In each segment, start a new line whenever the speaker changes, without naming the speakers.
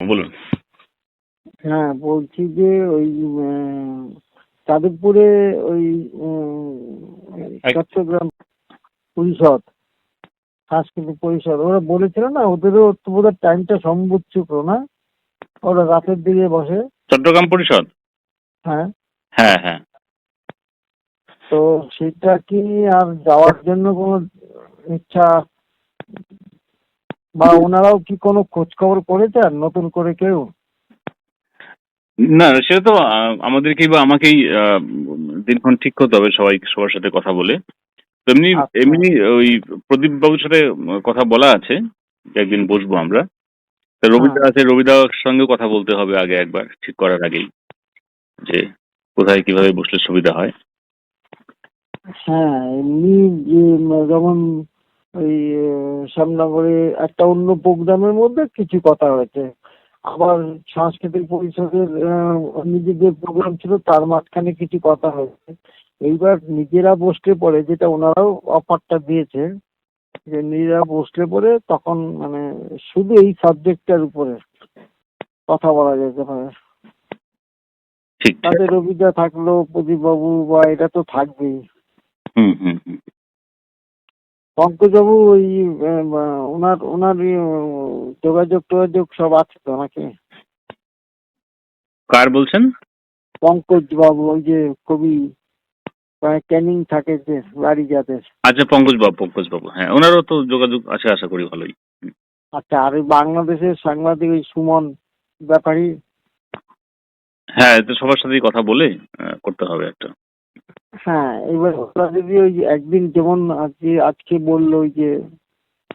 বলুন।
হ্যাঁ বলছি যে ওই যাদবপুরে ওই চট্টগ্রাম পরিষদ সাংস্কৃতিক পরিষদ ওরা বলেছিল না ওদেরও তো বোধহয় টাইমটা সম্ভব ছিল না? ওরা রাতের দিকে বসে।
চট্টগ্রাম পরিষদ?
হ্যাঁ।
হ্যাঁ হ্যাঁ।
তো সেটা কি আর যাওয়ার জন্য কোনো ইচ্ছা বা ওনারাও কি কোনো খোঁজ খবর করেছেন নতুন করে কেউ
না সেটা তো আমাদেরকেই বা আমাকেই দিনক্ষণ ঠিক করতে হবে সবাই সবার সাথে কথা বলে এমনি
আচ্ছা।
এমনি ওই প্রদীপ বাবুর সাথে কথা বলা আছে একদিন বসবো আমরা তা রবিদা
হ্যাঁ।
আছে রবিদার সঙ্গে কথা বলতে হবে আগে একবার ঠিক করার আগেই যে কোথায় কীভাবে বসলে সুবিধা হয়
হ্যাঁ এমনি যে যেমন ওই শ্যামনগরে একটা অন্য প্রোগ্রামের মধ্যে কিছু কথা হয়েছে। আবার সাংস্কৃতিক পরিষদের নিজেদের প্রোগ্রাম ছিল তার মাঝখানে কিছু কথা হয়েছে। এইবার নিজেরা বসলে পরে যেটা ওনারাও অফারটা দিয়েছে যে নিজেরা বসলে পরে তখন মানে শুধু এই সাবজেক্টটার উপরে কথা বলা যেতে পারে। তাদের রবিদা থাকল প্রদীপ বাবু বা এটা তো থাকবেই।
হুম হুম হুম।
পঙ্কজবাবু ওই ওনার ওনার যোগাযোগ টোগাযোগ সব আছে তো নাকি?
কার বলছেন?
পঙ্কজ বাবু ওই যে কবি ক্যানিং থাকে যে বাড়ি যাদের।
আচ্ছা পঙ্কজ বাবু পঙ্কজ বাবু হ্যাঁ ওনারও তো যোগাযোগ আছে আশা করি ভালোই।
আচ্ছা আর ওই বাংলাদেশের সাংবাদিক ওই সুমন ব্যাপারী?
হ্যাঁ তো সবার সাথেই কথা বলে করতে হবে একটা।
হ্যাঁ এবার ওরা যদি ওই যে একদিন যেমন আজকে আজকে বলল ওই যে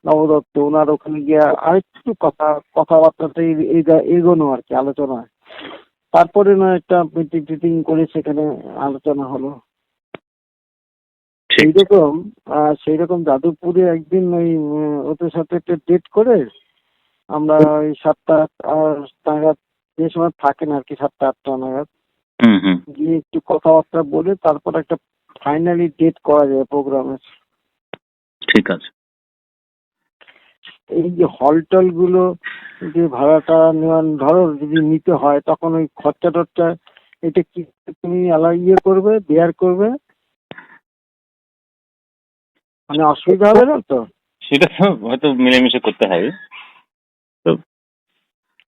নবদত্ত ওনার ওখানে গিয়ে আরেকটু কথা কথাবার্তাটা এগোনো আর কি আলোচনা। তারপরে না একটা মিটিং টিটিং করে সেখানে আলোচনা হলো। সেইরকম আহ, সেইরকম যাদবপুরে একদিন ওই ওদের সাথে একটা ডেট করে আমরা ওই সাতটা নাগাদ যে সময় থাকেন আর কি সাতটা আটটা নাগাদ গিয়ে একটু কথাবার্তা বলে তারপর একটা ফাইনালি ডেট করা যায় প্রোগ্রামের
ঠিক আছে।
এই যে হল টলগুলো যে ভাড়াটা নেওয়ার ধরো যদি নিতে হয় তখন ওই খরচা টরচা এটা কি তুমি আলাদা ইয়ে করবে বেয়ার করবে? মানে অসুবিধা হবে না তো?
সেটা তো হয়তো মিলেমিশে করতে হবে।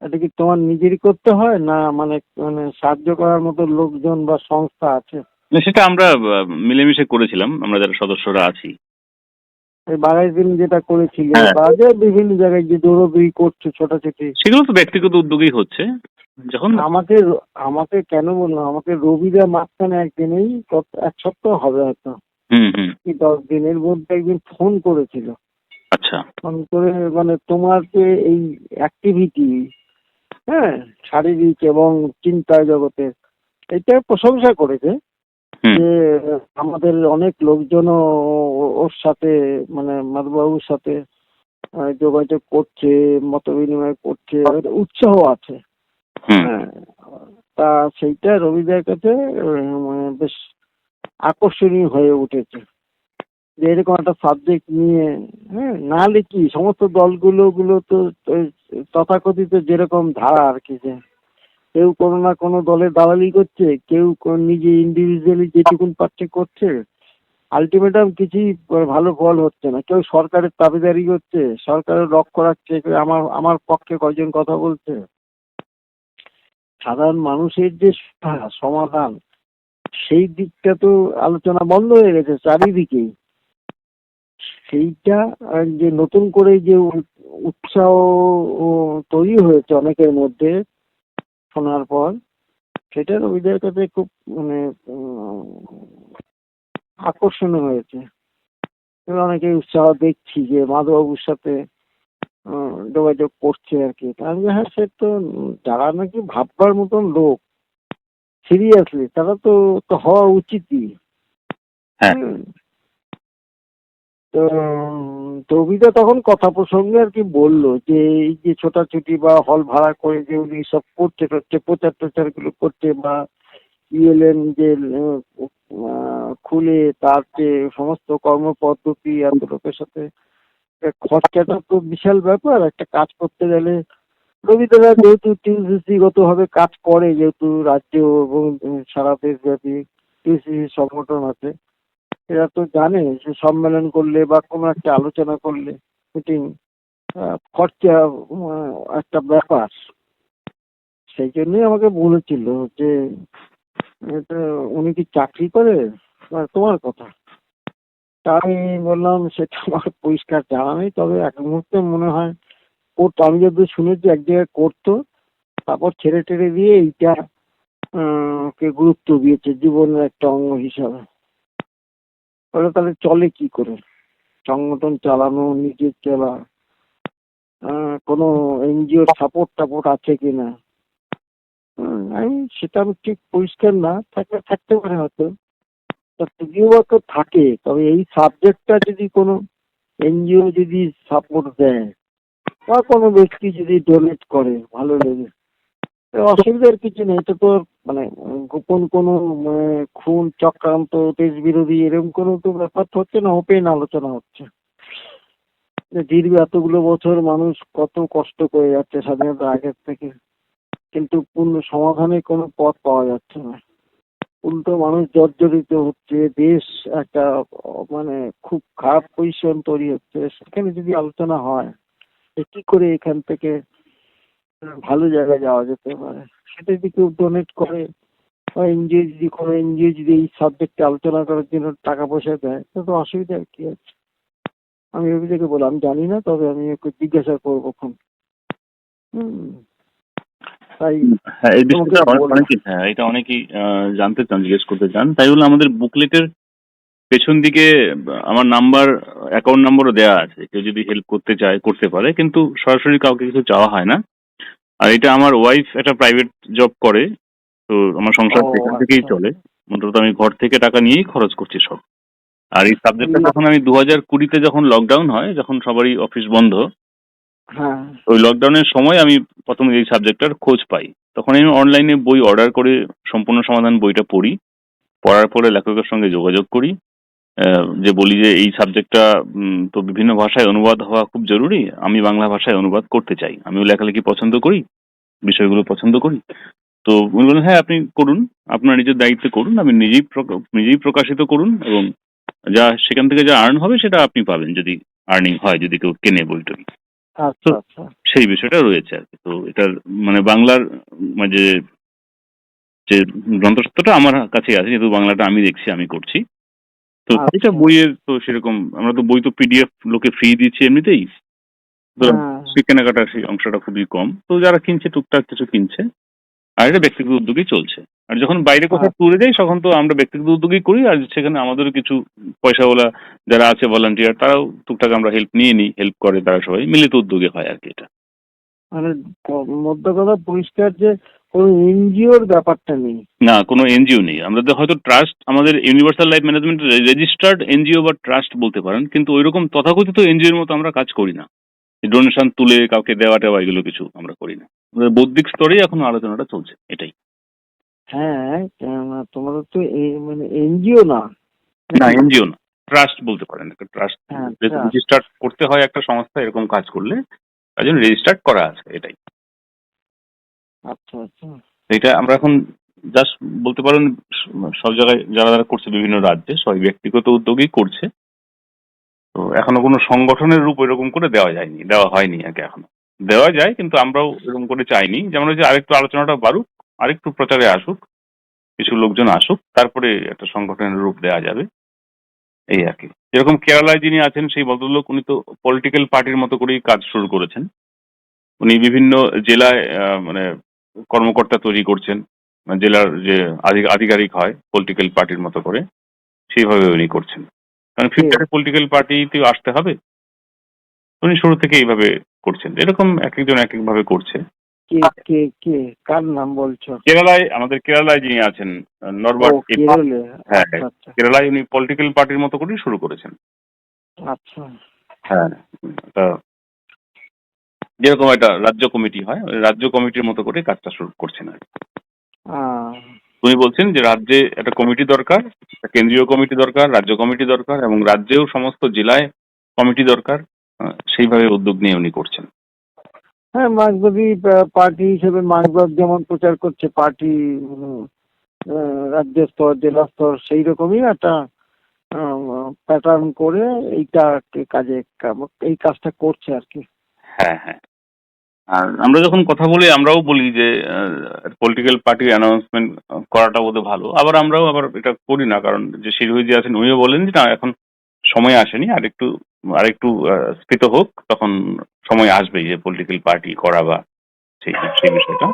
এটা কি তোমার নিজেরই করতে হয় না মানে মানে সাহায্য করার মতো লোকজন বা সংস্থা আছে?
না, সেটা আমরা মিলেমিশে করেছিলাম। আমরা যারা সদস্যরা আছি।
এই বাগাই দিন যেটা করেছিলে
হ্যাঁ।
বা যে বিভিন্ন জায়গায় যে দৌড়দৌড়ি করছ ছোটাছুটি।
সেগুলো তো ব্যক্তিগত উদ্যোগেই হচ্ছে। যখন
আমাকে আমাকে কেন বলল? আমাকে রবিদা মাঝখানে একদিনেই এক সপ্তাহ হবে হয়তো।
হুম হুম।
কি দশ দিনের মধ্যে একদিন ফোন করেছিল।
আচ্ছা।
ফোন করে মানে তোমার যে এই অ্যাক্টিভিটি হ্যাঁ শারীরিক এবং চিন্তা জগতের এটা প্রশংসা করেছে যে আমাদের অনেক লোকজনও ও- ওর সাথে মানে মাধবাবুর সাথে যোগাযোগ করছে মত বিনিময় করছে উৎসাহ আছে। হ্যাঁ তা সেইটা রবিদার কাছে মানে বেশ আকর্ষণীয় হয়ে উঠেছে। যে এরকম একটা সাবজেক্ট নিয়ে হ্যাঁ নাহলে কি? সমস্ত দলগুলো গুলো তো তথাকথিত যেরকম ধারা আর কি যে, কেউ কোনো না কোনো দলে দালালি করছে, কেউ নিজে ইন্ডিভিজুয়ালি যেটুকুন পাচ্ছে করছে আলটিমেটাম কিছুই ভালো ফল হচ্ছে না। কেউ সরকারের দাবিদারি করছে সরকারের রাখছে, কেউ আমার আমার পক্ষে কয়জন কথা বলছে। সাধারণ মানুষের যে সমাধান, সেই দিকটা তো আলোচনা বন্ধ হয়ে গেছে চারিদিকেই। সেইটা আহ, যে নতুন করে যে উৎসাহ তৈরি হয়েছে অনেকের মধ্যে শোনার পর সেটা রবিদের কাছে খুব মানে আকর্ষণীয় হয়েছে। অনেকে উৎসাহ দেখছি যে মাধববাবুর সাথে যোগাযোগ করছে আর কি। আমি হ্যাঁ সে তো যারা নাকি ভাববার মতন লোক সিরিয়াসলি তারা তো তো হওয়া উচিতই।
হ্যাঁ।
তো উম, তো অভিদা তখন কথা প্রসঙ্গে আর কি বলল যে এই যে ছোটাছুটি বা হল ভাড়া করে যে উনি সব করছে টচ্ছে প্রচার টোচারগুলো করছে বা ইএলএম যে খুলে তার যে সমস্ত কর্মপদ্ধতি এত লোকের সাথে খরচাটা তো বিশাল ব্যাপার একটা কাজ করতে গেলে রবীন্দ্ররা যেহেতু টিউসিসি গত ভাবে কাজ করে যেহেতু রাজ্য এবং সারা দেশব্যাপী টিউসিসি সংগঠন আছে এরা তো জানে যে সম্মেলন করলে বা কোনো একটা আলোচনা করলে মিটিং খরচা একটা ব্যাপার। সেই জন্যই আমাকে বলেছিল যে, এটা উনি কি চাকরি করে? তোমার কথা। তা আমি বললাম, সেটা আমার পরিষ্কার জানা নেই। তবে এক মুহূর্তে মনে হয় করতো আমি যদি শুনেছি, এক জায়গায় করতো তারপর ছেড়ে টেড়ে দিয়ে এইটা কে গুরুত্ব দিয়েছে, জীবনের একটা অঙ্গ হিসাবে। তাহলে তাহলে চলে কি করে? সংগঠন চালানো, নিজের চলা। কোনো এনজিওর সাপোর্ট টাপোর্ট আছে কিনা আমি, সেটা আমি ঠিক পরিষ্কার না থাকলে থাকতে পারে হয়তো। যদিও তো থাকে। তবে এই সাবজেক্টটা যদি কোনো এনজিও যদি সাপোর্ট দেয়, বা কোনো ব্যক্তি যদি ডোনেট করে, ভালো লেগে। অসুবিধার কিছু নেই। এটা তো মানে গোপন কোনো মানে, খুন চক্রান্ত দেশ বিরোধী এরকম কোনো তো ব্যাপার তো হচ্ছে না ওপেন আলোচনা হচ্ছে। দীর্ঘ এতগুলো বছর মানুষ কত কষ্ট করে যাচ্ছে স্বাধীনতা আগের থেকে কিন্তু পূর্ণ সমাধানের কোনো পথ পাওয়া যাচ্ছে না। উল্টো মানুষ জর্জরিত হচ্ছে দেশ একটা মানে খুব খারাপ পজিশন তৈরি হচ্ছে। সেখানে যদি আলোচনা হয় যে কি করে এখান থেকে ভালো জায়গায় যাওয়া যেতে পারে। সেটা যদি কেউ ডোনেট করে বা এনজিও যদি কোনো এনজিও যদি এই সাবজেক্টে আলোচনা করার জন্য টাকা পয়সা দেয় তো তো অসুবিধা কি আছে? আমি অভিযোগে বললাম আমি জানি না তবে আমি ওকে জিজ্ঞাসা করব ফোন হুম। তাই
হ্যাঁ এই বিষয়টা। অনেকেই হ্যাঁ এটা অনেকেই জানতে চান জিজ্ঞেস করতে চান। তাই বলে আমাদের বুকলেটের পেছন দিকে আমার নাম্বার অ্যাকাউন্ট নাম্বারও দেওয়া আছে। কেউ যদি হেল্প করতে চায় করতে পারে কিন্তু সরাসরি কাউকে কিছু চাওয়া হয় না। আর এটা আমার ওয়াইফ একটা প্রাইভেট জব করে তো আমার সংসার সেখান থেকেই
আচ্ছা।
চলে। মূলত আমি ঘর থেকে টাকা নিয়েই খরচ করছি সব। আর এই সাবজেক্টটা যখন আমি দু হাজার কুড়িতে যখন লকডাউন হয় যখন সবারই অফিস বন্ধ
হ্যাঁ।
ওই লকডাউনের সময় আমি প্রথম এই সাবজেক্টটার খোঁজ পাই। তখন আমি অনলাইনে বই অর্ডার করে সম্পূর্ণ সমাধান বইটা পড়ি। পড়ার পরে লেখকের সঙ্গে যোগাযোগ করি। যে বলি যে এই সাবজেক্টটা তো বিভিন্ন ভাষায় অনুবাদ হওয়া খুব জরুরি। আমি বাংলা ভাষায় অনুবাদ করতে চাই। আমিও লেখালেখি পছন্দ করি বিষয়গুলো পছন্দ করি। তো উনি বললেন হ্যাঁ আপনি করুন। আপনার নিজের দায়িত্বে করুন। আমি নিজেই নিজেই প্রকাশিত করুন এবং যা সেখান থেকে যা আর্ন হবে সেটা আপনি পাবেন যদি আর্নিং হয় যদি কেউ কেনে বইটই
আচ্ছা আচ্ছা।
সেই বিষয়টা রয়েছে আর কি। তো এটার মানে বাংলার মানে যে যে গ্রন্থসত্ত্বটা আমার কাছে আছে যেহেতু বাংলাটা আমি দেখছি আমি করছি। তো
আচ্ছা।
এটা বইয়ের তো সেরকম আমরা তো বই তো পিডিএফ লোকে ফ্রি দিচ্ছি এমনিতেই
হ্যাঁ।
কেনাকাটার সেই অংশটা খুবই কম তো যারা কিনছে টুকটাক কিছু কিনছে আর এটা ব্যক্তিগত উদ্যোগেই চলছে আর যখন বাইরে কোথাও
আচ্ছা।
ট্যুরে যাই তখন তো আমরা ব্যক্তিগত উদ্যোগই করি আর সেখানে আমাদেরও কিছু পয়সাওয়ালা যারা আছে ভলান্টিয়ার তারাও টুকটাক আমরা হেল্প নিয়ে নিই হেল্প করে তারা সবাই মিলিত উদ্যোগে হয় আর কি এটা
মানে মধ্য কথা পরিষ্কার যে কোনো এনজিওর ব্যাপারটা নেই।
না কোনো এনজিও নেই। আমাদের হয়তো ট্রাস্ট আমাদের universal life management registered NGO বা ট্রাস্ট বলতে পারেন কিন্তু ওইরকম তথাকথিত এনজিওর মতো আমরা কাজ করি না। ডোনেশন তুলে কাউকে দেওয়া টেওয়া এগুলো কিছু আমরা করি না। বৌদ্ধিক স্তরেই এখন আলোচনাটা চলছে এটাই।
হ্যাঁ তোমাদের তো মানে এনজিও না।
না এনজিও না। ট্রাস্ট বলতে পারেন একটা ট্রাস্ট।
হ্যাঁ,
রেজিস্টার্ড করতে হয় একটা সংস্থা এরকম কাজ করলে তার জন্য রেজিস্টার্ড করা আছে এটাই।
আচ্ছা আচ্ছা।
এটা আমরা এখন জাস্ট বলতে পারেন, সব জায়গায় যারা যারা করছে বিভিন্ন রাজ্যে, সবাই ব্যক্তিগত উদ্যোগেই করছে। তো এখনও কোনো সংগঠনের রূপ এরকম করে দেওয়া যায়নি, দেওয়া হয়নি আগে এখনও। দেওয়া যায়, কিন্তু আমরাও এরকম করে চাইনি। যেমন হচ্ছে আরেকটু আলোচনাটা বাড়ুক, আরেকটু প্রচারে আসুক, কিছু লোকজন আসুক, তারপরে একটা সংগঠনের রূপ দেওয়া যাবে। এই আর কি। যেরকম কেরালায় যিনি আছেন, সেই ভদ্রলোক, উনি তো পলিটিক্যাল পার্টির মতো করেই কাজ শুরু করেছেন। উনি বিভিন্ন জেলায় মানে কর্মকর্তা তৈরি করছেন মানে জেলার যে আধিকারিক হয় পলিটিক্যাল পার্টির মতো করে সেইভাবে উনি করছেন। কারণ ফিউচারে পলিটিক্যাল পার্টিতে আসতে হবে? উনি শুরু থেকে এইভাবে করছেন। এরকম এক একজন এক একভাবে করছে।
কে কে কে কার নাম বলছো?
কেরালায় আমাদের কেরালায় যিনি আছেন নরবার্ট হ্যাঁ,
আচ্ছা আচ্ছা।
কেরালায় উনি পলিটিক্যাল পার্টির মতো করেই শুরু করেছেন।
আচ্ছা।
হ্যাঁ তা যেরকম একটা রাজ্য কমিটি হয় রাজ্য কমিটির মতো করে কাজটা শুরু করছেন আর।
আহ,
বলছেন যে রাজ্যে একটা কমিটি দরকার কেন্দ্রীয় কমিটি দরকার রাজ্য কমিটি দরকার এবং রাজ্যেও সমস্ত জেলায় কমিটি দরকার সেইভাবে উদ্যোগ নিয়ে উনি করছেন
হ্যাঁ মার্ক্সবাদী পার্টি হিসেবে মার্ক্সবাদ যেমন প্রচার করছে পার্টি রাজ্য স্তর জেলা স্তর সেই রকমই একটা প্যাটার্ন করে এইটা কাজে এই কাজটা করছে আর কি
হ্যাঁ হ্যাঁ। আর আমরা যখন কথা বলি আমরাও বলি যে পলিটিক্যাল পার্টি অ্যানাউন্সমেন্ট করাটা বোধহয় ভালো। আবার আমরাও আবার এটা করি না কারণ যে শিরোহী যে আছেন উনিও বলেন যে না এখন সময় আসেনি আর একটু আর একটু স্ফীত হোক তখন সময় আসবে যে পলিটিক্যাল পার্টি করা বা সেই সেই বিষয়টা।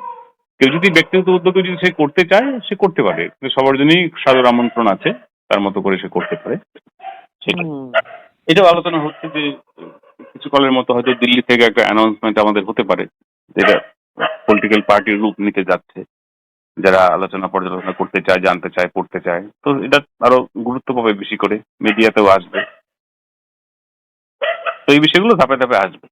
কেউ যদি ব্যক্তিগত উদ্যোগে যদি সে করতে চায় সে করতে পারে। সবার জন্যই সাদর আমন্ত্রণ আছে তার মতো করে সে করতে পারে। সেটা। এটাও আলোচনা হচ্ছে যে কিছুকালের মতো হয়তো দিল্লি থেকে একটা অ্যানাউন্সমেন্ট আমাদের হতে পারে যেটা পলিটিক্যাল পার্টির রূপ নিতে যাচ্ছে, যারা আলোচনা পর্যালোচনা করতে চায়, জানতে চায়, পড়তে চায়। তো এটা আরও গুরুত্ব পাবে বেশি করে মিডিয়াতেও আসবে। তো এই বিষয়গুলো ধাপে ধাপে আসবে।